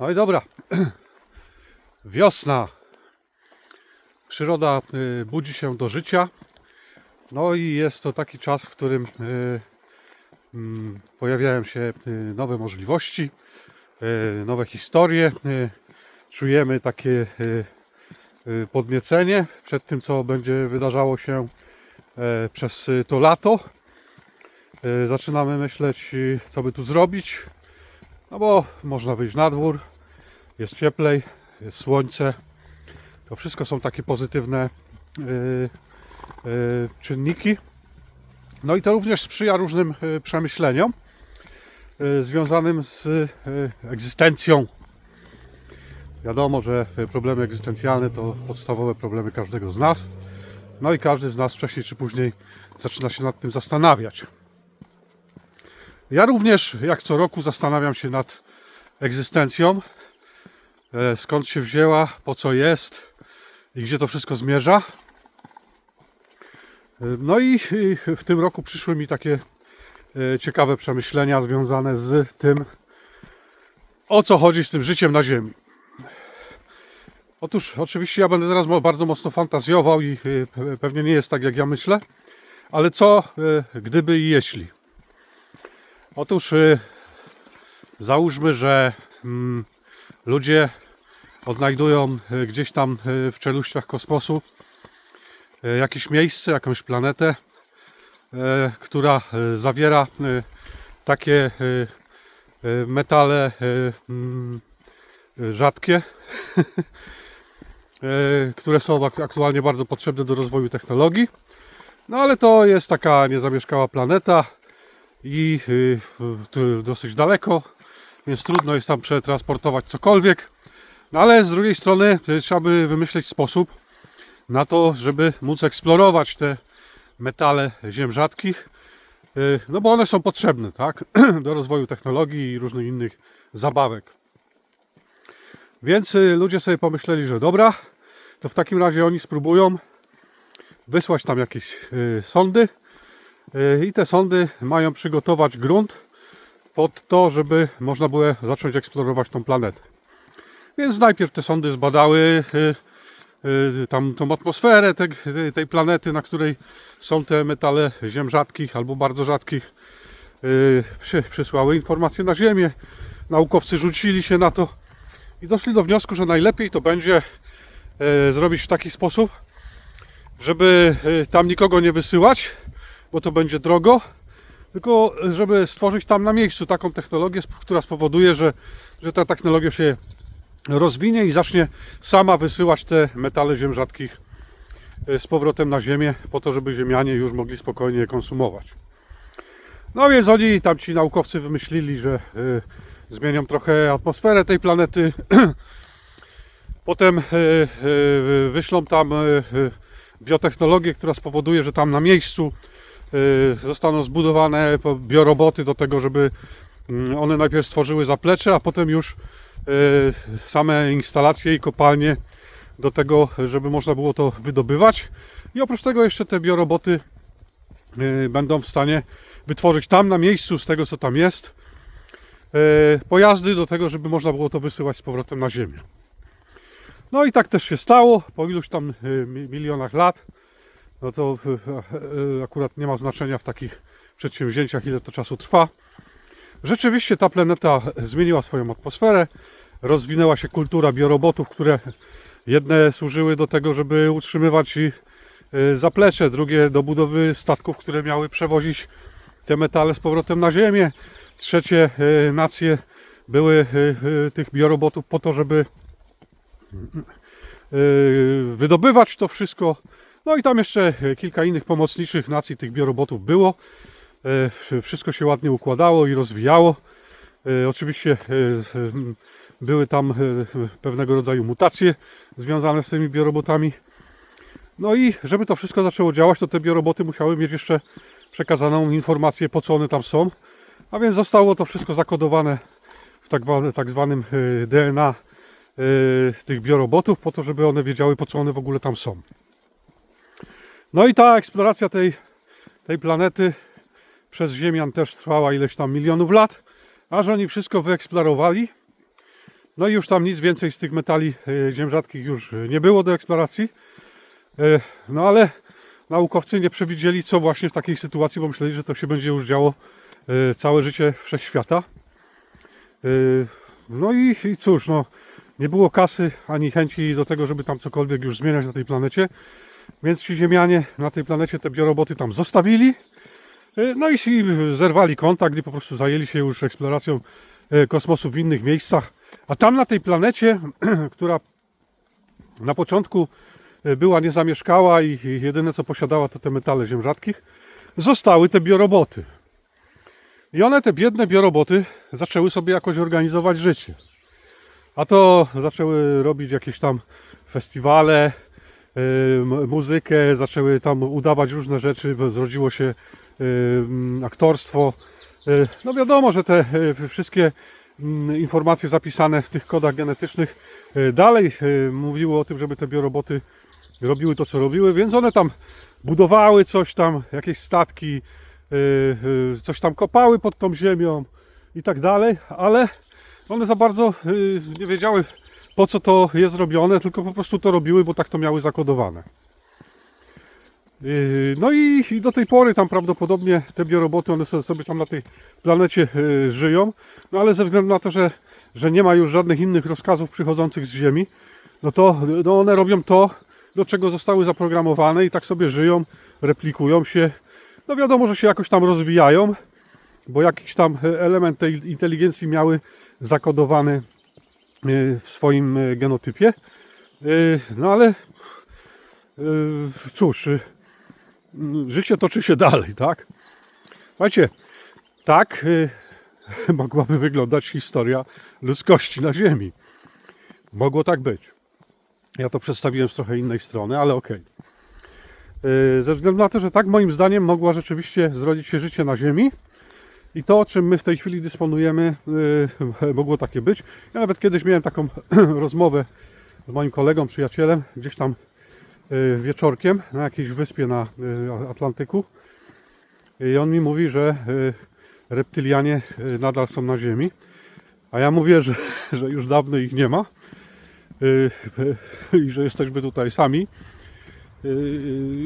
No i dobra. Wiosna. Przyroda y, budzi się do życia. No i jest to taki czas, w którym y, mm, pojawiają się y, nowe możliwości, nowe historie. Czujemy takie podniecenie przed tym, co będzie wydarzało się e, przez to lato. Y, Zaczynamy myśleć, co by tu zrobić. No bo można wyjść na dwór, jest cieplej, jest słońce. To wszystko są takie pozytywne yy, yy, czynniki. No i to również sprzyja różnym yy, przemyśleniom yy, związanym z yy, egzystencją. Wiadomo, że problemy egzystencjalne to podstawowe problemy każdego z nas. No i każdy z nas wcześniej czy później zaczyna się nad tym zastanawiać. Ja również, jak co roku, zastanawiam się nad egzystencją. E, Skąd się wzięła, po co jest i gdzie to wszystko zmierza. E, No i w tym roku przyszły mi takie e, ciekawe przemyślenia związane z tym, o co chodzi z tym życiem na Ziemi. Otóż, oczywiście, ja będę teraz bardzo mocno fantazjował i pe- pewnie nie jest tak, jak ja myślę, ale co gdyby i jeśli. Otóż załóżmy, że mm, ludzie odnajdują y, gdzieś tam y, w czeluściach kosmosu y, jakieś miejsce, jakąś planetę, która zawiera takie metale mm, rzadkie, które są ak- aktualnie bardzo potrzebne do rozwoju technologii. No ale to jest taka niezamieszkała planeta, i dosyć daleko, więc trudno jest tam przetransportować cokolwiek. No ale z drugiej strony y, trzeba by wymyśleć sposób na to, żeby móc eksplorować te metale ziem rzadkich, y, no bo one są potrzebne, tak, do rozwoju technologii i różnych innych zabawek. Więc y, ludzie sobie pomyśleli, że dobra, to w takim razie oni spróbują wysłać tam jakieś sondy, I te sondy mają przygotować grunt pod to, żeby można było zacząć eksplorować tą planetę. Więc najpierw te sondy zbadały y, y, tam tą atmosferę te, tej planety, na której są te metale ziem rzadkich albo bardzo rzadkich. Y, Przy, przysłały informacje na Ziemię. Naukowcy rzucili się na to i doszli do wniosku, że najlepiej to będzie y, zrobić w taki sposób, żeby y, tam nikogo nie wysyłać, bo to będzie drogo, tylko żeby stworzyć tam na miejscu taką technologię, która spowoduje, że, że ta technologia się rozwinie i zacznie sama wysyłać te metale ziem rzadkich e, z powrotem na Ziemię, po to, żeby Ziemianie już mogli spokojnie je konsumować. No więc oni, tam ci naukowcy wymyślili, że y, zmienią trochę atmosferę tej planety. Potem y, y, wyślą tam y, biotechnologię, która spowoduje, że tam na miejscu zostaną zbudowane bioroboty do tego, żeby mm, one najpierw stworzyły zaplecze, a potem już y, same instalacje i kopalnie do tego, żeby można było to wydobywać. I oprócz tego jeszcze te bioroboty y, będą w stanie wytworzyć tam na miejscu z tego, co tam jest, y, pojazdy do tego, żeby można było to wysyłać z powrotem na Ziemię. No i tak też się stało po iluś tam y, mi- milionach lat no to w- e, akurat nie ma znaczenia w takich przedsięwzięciach, ile to czasu trwa. Rzeczywiście ta planeta zmieniła swoją atmosferę, rozwinęła się kultura biorobotów, które jedne służyły do tego, żeby utrzymywać e, zaplecze, drugie do budowy statków, które miały przewozić te metale z powrotem na Ziemię. Trzecie e, nacje były e, e, tych biorobotów po to, żeby e, wydobywać to wszystko. No i tam jeszcze kilka innych pomocniczych nacji tych biorobotów było. E, wsz- Wszystko się ładnie układało i rozwijało. E, Oczywiście e, były tam e, pewnego rodzaju mutacje związane z tymi biorobotami. No i żeby to wszystko zaczęło działać, to te bioroboty musiały mieć jeszcze przekazaną informację, po co one tam są. A więc zostało to wszystko zakodowane w tak, tak zwanym e, DNA e, tych biorobotów, po to, żeby one wiedziały, po co one w ogóle tam są. No i ta eksploracja tej, tej planety przez Ziemian też trwała ileś tam milionów lat, aż oni wszystko wyeksplorowali No i już tam nic więcej z tych metali e, ziem rzadkich już nie było do eksploracji. E, No ale naukowcy nie przewidzieli, co właśnie w takiej sytuacji, bo myśleli, że to się będzie już działo e, całe życie wszechświata. No i, i cóż, no, nie było kasy ani chęci do tego, żeby tam cokolwiek już zmieniać na tej planecie. Więc ci Ziemianie na tej planecie te bioroboty tam zostawili. E, No i zerwali kontakt i po prostu zajęli się już eksploracją e, kosmosu w innych miejscach. A tam na tej planecie, która na początku e, była niezamieszkała i jedyne co posiadała to te metale ziem rzadkich, zostały te bioroboty. I one, te biedne bioroboty, zaczęły sobie jakoś organizować życie. A to zaczęły robić jakieś tam festiwale, muzykę, zaczęły tam udawać różne rzeczy, zrodziło się aktorstwo. E, No wiadomo, że te e, wszystkie mm, informacje zapisane w tych kodach genetycznych e, dalej mówiły o tym, żeby te bioroboty robiły to, co robiły, więc one tam budowały coś tam, jakieś statki, coś tam kopały pod tą ziemią i tak dalej, ale one za bardzo y, nie wiedziały po co to jest robione, tylko po prostu to robiły, bo tak to miały zakodowane. Y, No i, do tej pory tam prawdopodobnie te bioroboty, one so- sobie tam na tej planecie y, żyją, no ale ze względu na to, że, że nie ma już żadnych innych rozkazów przychodzących z Ziemi, no to no one robią to, do czego zostały zaprogramowane i tak sobie żyją, replikują się. No wiadomo, że się jakoś tam rozwijają, bo jakiś tam e, element tej inteligencji miały zakodowany w swoim e, genotypie. E, No ale cóż, e, m, życie toczy się dalej, tak? Słuchajcie, tak mogłaby wyglądać historia ludzkości na Ziemi. Mogło tak być. Ja to przedstawiłem z trochę innej strony, ale okej. E, Ze względu na to, że tak moim zdaniem mogła rzeczywiście zrodzić się życie na Ziemi, i to, czym my w tej chwili dysponujemy, yy, mogło takie być. Ja nawet kiedyś miałem taką rozmowę z moim kolegą, przyjacielem, gdzieś tam yy, wieczorkiem na jakiejś wyspie na yy, Atlantyku. I on mi mówi, że reptylianie nadal są na Ziemi. A ja mówię, że, że już dawno ich nie ma. I że jesteśmy tutaj sami.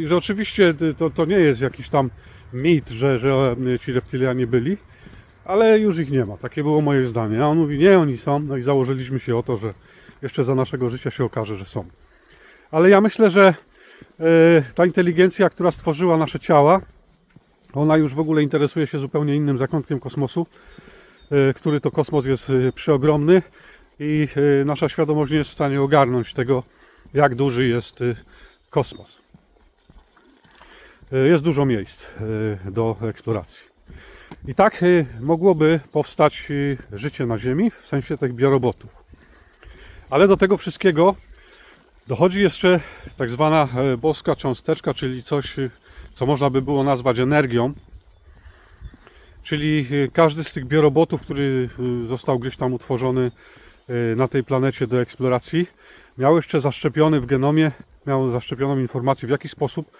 I że oczywiście to, to nie jest jakiś tam mit, że, że ci reptylianie byli, ale już ich nie ma. Takie było moje zdanie. A on mówi, nie, oni są. No i założyliśmy się o to, że jeszcze za naszego życia się okaże, że są. Ale ja myślę, że e, ta inteligencja, która stworzyła nasze ciała, ona już w ogóle interesuje się zupełnie innym zakątkiem kosmosu, e, który to kosmos jest e, przeogromny i e, nasza świadomość nie jest w stanie ogarnąć tego, jak duży jest e, kosmos. E, Jest dużo miejsc e, do eksploracji. I tak e, mogłoby powstać życie na Ziemi w sensie tych biorobotów. Ale do tego wszystkiego dochodzi jeszcze tak zwana boska cząsteczka, czyli coś, co można by było nazwać energią. Czyli każdy z tych biorobotów, który został gdzieś tam utworzony na tej planecie do eksploracji, miał jeszcze zaszczepiony w genomie, miał zaszczepioną informację, w jaki sposób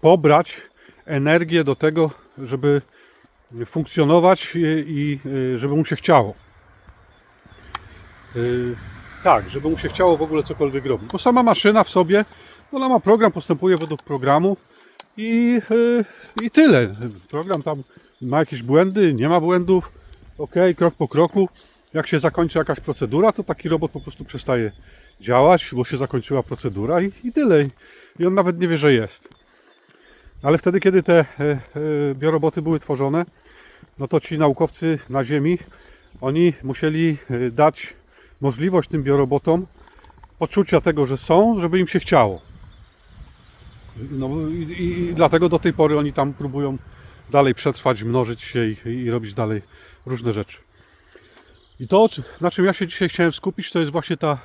pobrać energię do tego, żeby funkcjonować i, y, żeby mu się chciało. Y, Tak, żeby mu się chciało w ogóle cokolwiek robić. Bo sama maszyna w sobie, ona ma program, postępuje według programu i, y, i tyle. Program tam ma jakieś błędy, nie ma błędów. Ok, krok po kroku. Jak się zakończy jakaś procedura, to taki robot po prostu przestaje działać, bo się zakończyła procedura i, i tyle. I on nawet nie wie, że jest. Ale wtedy, kiedy te e, e, bioroboty były tworzone, no to ci naukowcy na Ziemi, oni musieli e, dać możliwość tym biorobotom poczucia tego, że są, żeby im się chciało. No i, i, dlatego do tej pory oni tam próbują dalej przetrwać, mnożyć się i, i robić dalej różne rzeczy. I to, na czym ja się dzisiaj chciałem skupić, to jest właśnie ta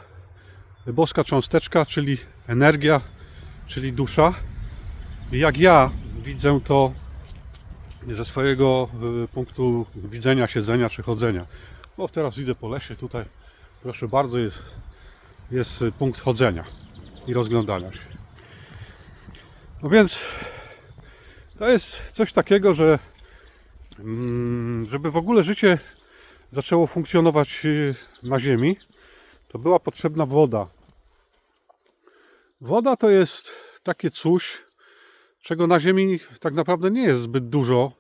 boska cząsteczka, czyli energia, czyli dusza. Jak ja widzę to ze swojego y, punktu widzenia, siedzenia czy chodzenia. Bo teraz idę po lesie, tutaj proszę bardzo jest, jest punkt chodzenia i rozglądania się. No więc to jest coś takiego, że mm, żeby w ogóle życie zaczęło funkcjonować y, na Ziemi, to była potrzebna woda. Woda to jest takie coś, czego na Ziemi tak naprawdę nie jest zbyt dużo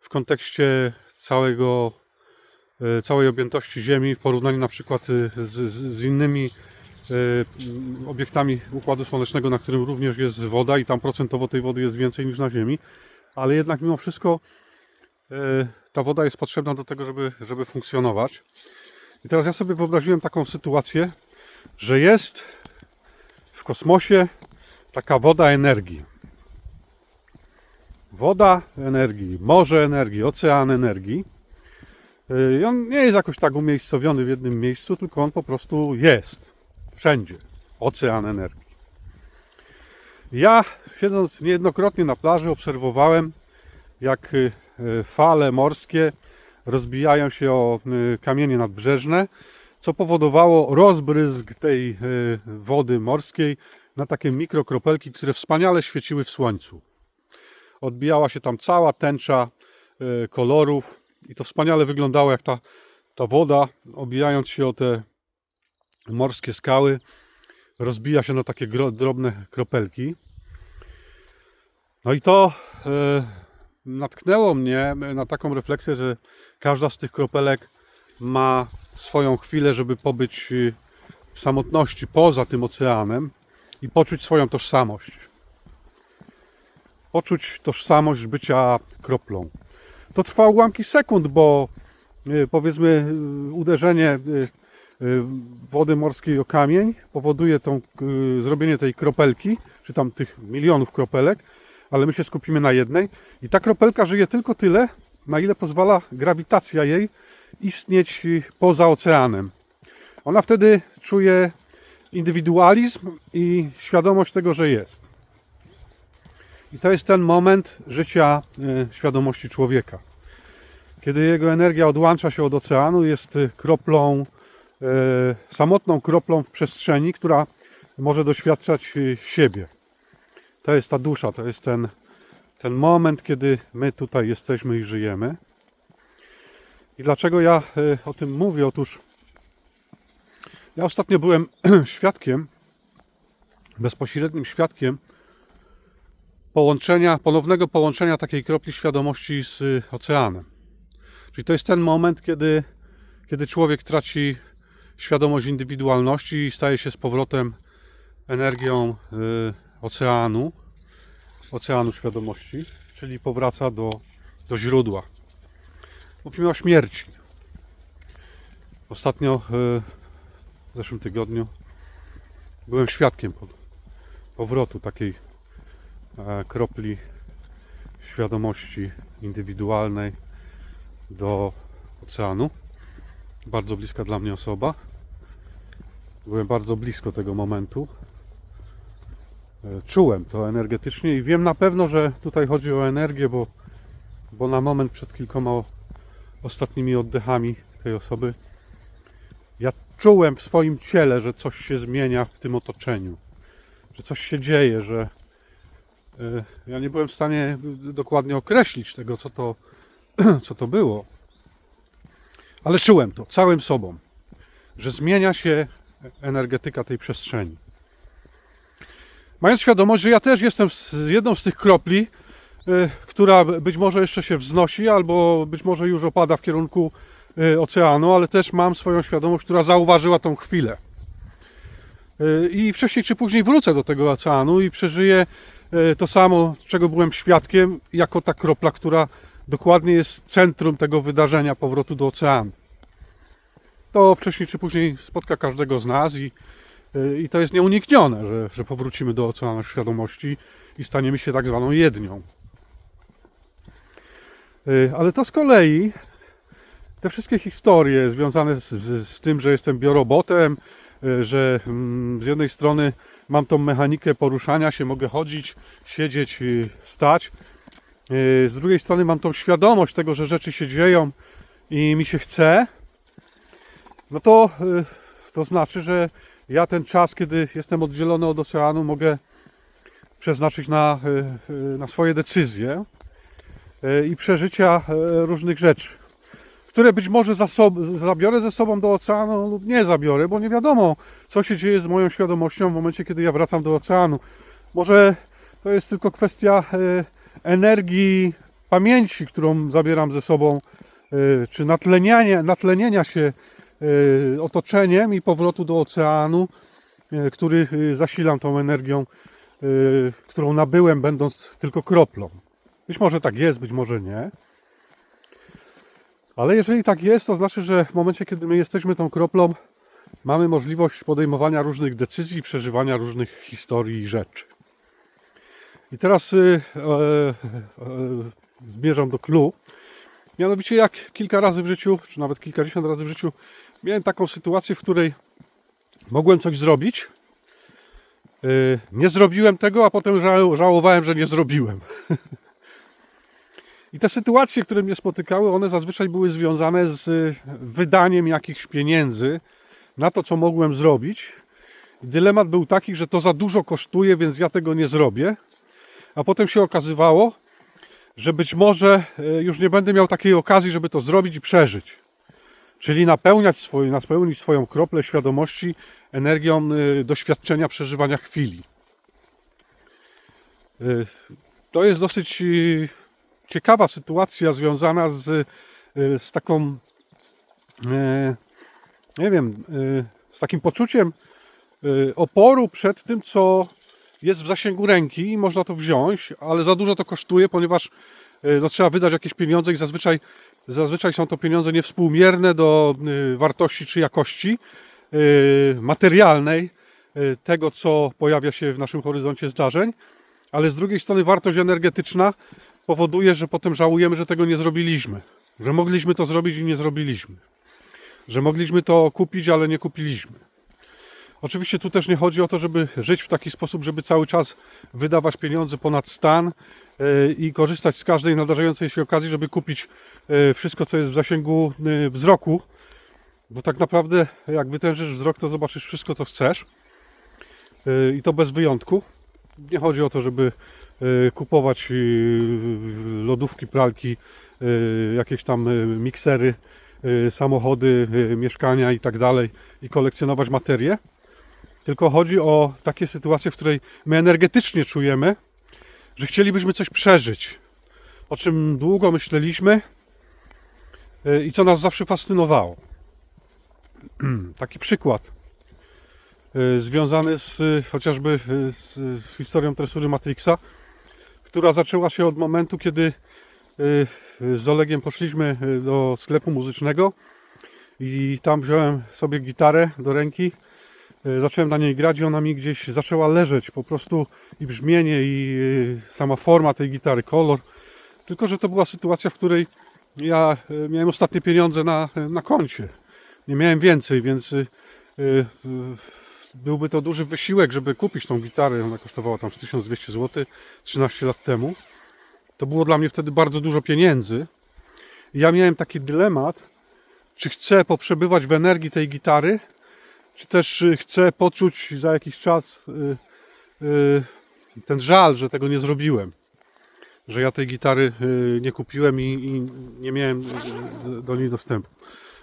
w kontekście całego, e, całej objętości Ziemi w porównaniu na przykład e, z, z, innymi e, obiektami Układu Słonecznego, na którym również jest woda i tam procentowo tej wody jest więcej niż na Ziemi, ale jednak mimo wszystko ta woda jest potrzebna do tego, żeby, żeby funkcjonować. I teraz ja sobie wyobraziłem taką sytuację, że jest w kosmosie taka woda energii. Woda energii, morze energii, ocean energii. Yy, I on nie jest jakoś tak umiejscowiony w jednym miejscu, tylko on po prostu jest. Wszędzie. Ocean energii. Ja, siedząc niejednokrotnie na plaży, obserwowałem, jak y, y, fale morskie rozbijają się o y, kamienie nadbrzeżne, co powodowało rozbryzg tej y, wody morskiej na takie mikrokropelki, które wspaniale świeciły w słońcu. Odbijała się tam cała tęcza y, kolorów i to wspaniale wyglądało, jak ta, ta woda, obijając się o te morskie skały, rozbija się na takie drobne kropelki. No i to y, natknęło mnie na taką refleksję, że każda z tych kropelek ma swoją chwilę, żeby pobyć y, w samotności poza tym oceanem i poczuć swoją tożsamość. Poczuć tożsamość bycia kroplą. To trwa ułamki sekund, bo y, powiedzmy y, uderzenie y, wody morskiej o kamień powoduje tą, zrobienie tej kropelki, czy tam tych milionów kropelek, ale my się skupimy na jednej i ta kropelka żyje tylko tyle, na ile pozwala grawitacja jej istnieć poza oceanem. Ona wtedy czuje indywidualizm i świadomość tego, że jest. I to jest ten moment życia y, świadomości człowieka. Kiedy jego energia odłącza się od oceanu, jest y, kroplą, y, samotną kroplą w przestrzeni, która może doświadczać siebie. To jest ta dusza, to jest ten, ten moment, kiedy my tutaj jesteśmy i żyjemy. I dlaczego ja o tym mówię? Otóż ja ostatnio byłem świadkiem, bezpośrednim świadkiem połączenia, ponownego połączenia takiej kropli świadomości z y, oceanem. Czyli to jest ten moment, kiedy, kiedy człowiek traci świadomość indywidualności i staje się z powrotem energią y, oceanu, oceanu świadomości, czyli powraca do, do źródła. Mówimy o śmierci. Ostatnio y, w zeszłym tygodniu byłem świadkiem po- powrotu takiej kropli świadomości indywidualnej do oceanu. Bardzo bliska dla mnie osoba. Byłem bardzo blisko tego momentu. E, Czułem to energetycznie i wiem na pewno, że tutaj chodzi o energię, bo, bo na moment przed kilkoma ostatnimi oddechami tej osoby ja czułem w swoim ciele, że coś się zmienia w tym otoczeniu, że coś się dzieje, że e, ja nie byłem w stanie dokładnie określić tego, co to, co to było. Ale czułem to całym sobą, że zmienia się energetyka tej przestrzeni. Mając świadomość, że ja też jestem jedną z tych kropli, y, która być może jeszcze się wznosi, albo być może już opada w kierunku y, oceanu, ale też mam swoją świadomość, która zauważyła tą chwilę. Y, I wcześniej czy później wrócę do tego oceanu i przeżyję y, to samo, czego byłem świadkiem, jako ta kropla, która dokładnie jest centrum tego wydarzenia powrotu do oceanu. To wcześniej czy później spotka każdego z nas i, y, i to jest nieuniknione, że, że powrócimy do oceanu świadomości i staniemy się tak zwaną jednią. Y, Ale to z kolei te wszystkie historie związane z, z, z tym, że jestem biorobotem, że mm, z jednej strony mam tą mechanikę poruszania się, mogę chodzić, siedzieć, y, stać. y, Z drugiej strony mam tą świadomość tego, że rzeczy się dzieją i mi się chce. No to, y, to znaczy, że ja ten czas, kiedy jestem oddzielony od oceanu, mogę przeznaczyć na, y, y, na swoje decyzje y, i przeżycia y, różnych rzeczy, które być może zabiorę ze sobą do oceanu lub nie zabiorę, bo nie wiadomo, co się dzieje z moją świadomością w momencie, kiedy ja wracam do oceanu. Może to jest tylko kwestia e, energii, pamięci, którą zabieram ze sobą, e, czy natleniania, natlenienia się e, otoczeniem i powrotu do oceanu, który zasilam tą energią, którą nabyłem, będąc tylko kroplą. Być może tak jest, być może nie. Ale jeżeli tak jest, to znaczy, że w momencie, kiedy my jesteśmy tą kroplą, mamy możliwość podejmowania różnych decyzji, przeżywania różnych historii i rzeczy. I teraz y, e, e, zmierzam do clue. Mianowicie, jak kilka razy w życiu, czy nawet kilkadziesiąt razy w życiu, miałem taką sytuację, w której mogłem coś zrobić. Y, nie zrobiłem tego, a potem żał, żałowałem, że nie zrobiłem. I te sytuacje, które mnie spotykały, one zazwyczaj były związane z y, wydaniem jakichś pieniędzy na to, co mogłem zrobić. Dylemat był taki, że to za dużo kosztuje, więc ja tego nie zrobię. A potem się okazywało, że być może y, już nie będę miał takiej okazji, żeby to zrobić i przeżyć. Czyli napełniać napełnić swoją kroplę świadomości energią y, doświadczenia, przeżywania chwili. To jest dosyć ciekawa sytuacja związana z, y, z taką, e, nie wiem, y, z takim poczuciem y, oporu przed tym, co jest w zasięgu ręki i można to wziąć, ale za dużo to kosztuje, ponieważ y, no, trzeba wydać jakieś pieniądze i zazwyczaj, zazwyczaj są to pieniądze niewspółmierne do y, wartości czy jakości y, materialnej y, tego, co pojawia się w naszym horyzoncie zdarzeń, ale z drugiej strony wartość energetyczna powoduje, że potem żałujemy, że tego nie zrobiliśmy. Że mogliśmy to zrobić i nie zrobiliśmy. Że mogliśmy to kupić, ale nie kupiliśmy. Oczywiście tu też nie chodzi o to, żeby żyć w taki sposób, żeby cały czas wydawać pieniądze ponad stan yy, i korzystać z każdej nadarzającej się okazji, żeby kupić yy, wszystko, co jest w zasięgu yy, wzroku. Bo tak naprawdę, jak wytężysz wzrok, to zobaczysz wszystko, co chcesz. I to bez wyjątku. Nie chodzi o to, żeby y, kupować y, lodówki, pralki, y, jakieś tam miksery, samochody, mieszkania i tak dalej i kolekcjonować materię. Tylko chodzi o takie sytuacje, w której my energetycznie czujemy, że chcielibyśmy coś przeżyć, o czym długo myśleliśmy i co nas zawsze fascynowało. Taki przykład związany z y, chociażby y, z, z historią tresury Matrixa, która zaczęła się od momentu, kiedy y, z Olegiem poszliśmy y, do sklepu muzycznego i tam wziąłem sobie gitarę do ręki, y, zacząłem na niej grać i ona mi gdzieś zaczęła leżeć, po prostu i brzmienie i y, sama forma tej gitary, kolor. Tylko, że to była sytuacja, w której ja y, miałem ostatnie pieniądze na, na koncie. Nie miałem więcej, więc y, y, byłby to duży wysiłek, żeby kupić tą gitarę. Ona kosztowała tam z 1200 zł 13 lat temu. To było dla mnie wtedy bardzo dużo pieniędzy. Ja miałem taki dylemat, czy chcę poprzebywać w energii tej gitary, czy też y, chcę poczuć za jakiś czas y, y, ten żal, że tego nie zrobiłem. Że ja tej gitary nie kupiłem i, nie miałem do niej dostępu.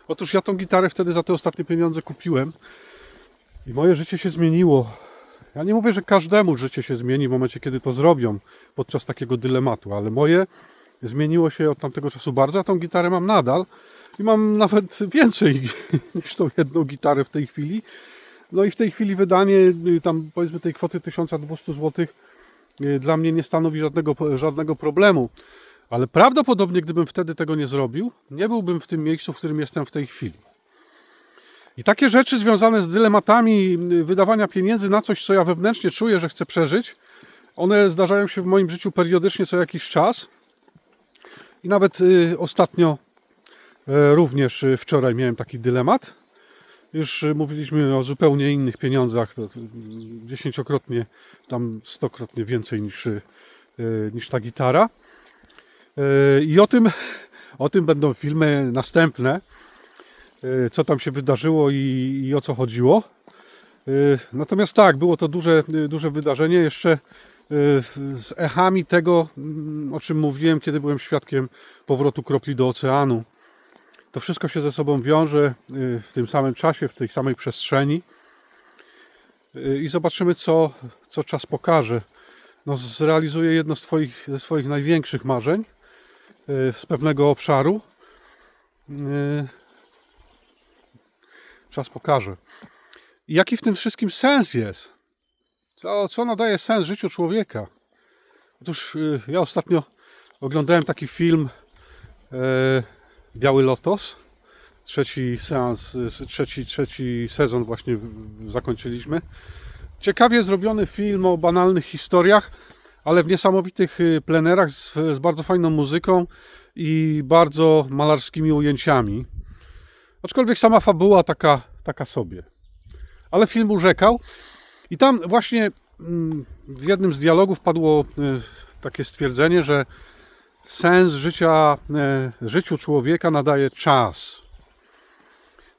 Otóż ja tą gitarę wtedy za te ostatnie pieniądze kupiłem i moje życie się zmieniło. Ja nie mówię, że każdemu życie się zmieni w momencie, kiedy to zrobią podczas takiego dylematu, ale moje zmieniło się od tamtego czasu bardzo, a tą gitarę mam nadal i mam nawet więcej niż tą jedną gitarę w tej chwili. No i w tej chwili wydanie y, tam powiedzmy tej kwoty 1200 zł y, dla mnie nie stanowi żadnego, żadnego problemu. Ale prawdopodobnie, gdybym wtedy tego nie zrobił, nie byłbym w tym miejscu, w którym jestem w tej chwili. I takie rzeczy związane z dylematami wydawania pieniędzy na coś, co ja wewnętrznie czuję, że chcę przeżyć, one zdarzają się w moim życiu periodycznie co jakiś czas. I nawet y, ostatnio y, również y, wczoraj miałem taki dylemat. Już mówiliśmy o zupełnie innych pieniądzach, to, dziesięciokrotnie, tam stokrotnie więcej niż, niż ta gitara. I o tym, o tym będą filmy następne, co tam się wydarzyło i, i o co chodziło. Y, Natomiast tak, było to duże, y, duże wydarzenie, jeszcze z echami tego, mm, o czym mówiłem, kiedy byłem świadkiem powrotu kropli do oceanu. to wszystko się ze sobą wiąże w tym samym czasie, w tej samej przestrzeni. I zobaczymy, co, co czas pokaże. No, zrealizuję jedno z twoich, ze swoich największych marzeń z pewnego obszaru. Czas pokaże. Jaki w tym wszystkim sens jest? Co, co nadaje sens życiu człowieka? Otóż y, ja ostatnio oglądałem taki film e, Biały Lotos. Trzeci seans, trzeci, trzeci sezon właśnie zakończyliśmy. Ciekawie zrobiony film o banalnych historiach, ale w niesamowitych y, plenerach z, z bardzo fajną muzyką i bardzo malarskimi ujęciami. Aczkolwiek sama fabuła taka, taka sobie. Ale film urzekał. I tam właśnie mm, w jednym z dialogów padło y, takie stwierdzenie, że sens życia, y, życiu człowieka nadaje czas.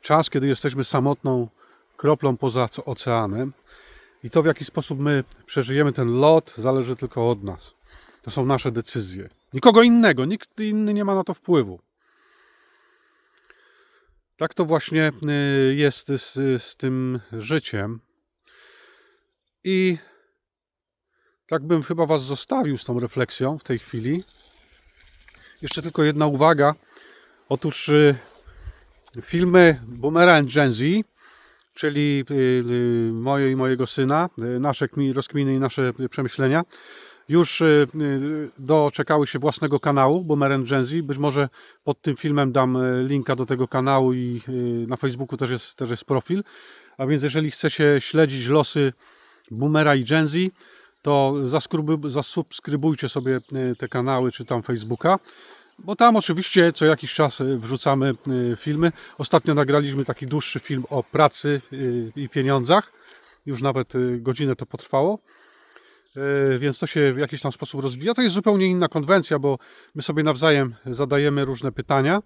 Czas, kiedy jesteśmy samotną kroplą poza oceanem. I to, w jaki sposób my przeżyjemy ten lot, zależy tylko od nas. To są nasze decyzje. Nikogo innego, nikt inny nie ma na to wpływu. Tak to właśnie y, jest z, z tym życiem. I tak bym chyba Was zostawił z tą refleksją w tej chwili. Jeszcze tylko jedna uwaga. Otóż y, filmy Boomera and Gen Z, czyli y, moje i mojego syna, nasze kmi- rozkminy i nasze przemyślenia, już y, y, doczekały się własnego kanału Boomer and Gen Z. Być może pod tym filmem dam y, linka do tego kanału i na Facebooku też jest, też jest profil. A więc jeżeli chcecie śledzić losy Boomera i Gen Z, to zasubskrybujcie sobie te kanały czy tam Facebooka. Bo tam oczywiście co jakiś czas wrzucamy filmy. Ostatnio nagraliśmy taki dłuższy film o pracy i pieniądzach. Już nawet godzinę to potrwało. Y, Więc to się w jakiś tam sposób rozwija. To jest zupełnie inna konwencja, bo my sobie nawzajem zadajemy różne pytania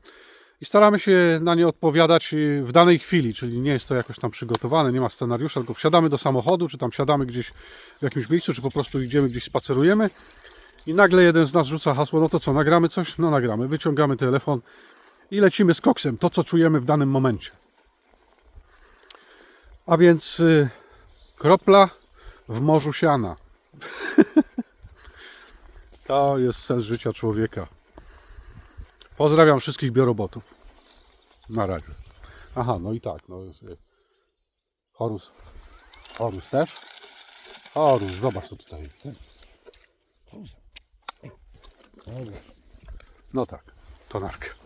i staramy się na nie odpowiadać y, w danej chwili, czyli nie jest to jakoś tam przygotowane, nie ma scenariusza, tylko wsiadamy do samochodu, czy tam siadamy gdzieś w jakimś miejscu, czy po prostu idziemy gdzieś spacerujemy i nagle jeden z nas rzuca hasło, no to co, nagramy coś? No nagramy, wyciągamy telefon i lecimy z koksem, to co czujemy w danym momencie. A więc y, kropla w morzu siana. to jest sens życia człowieka. Pozdrawiam wszystkich biorobotów. Na razie. Aha, no i tak, no y, Horus. Horus też? Horus, zobacz co tutaj. No tak, to narka.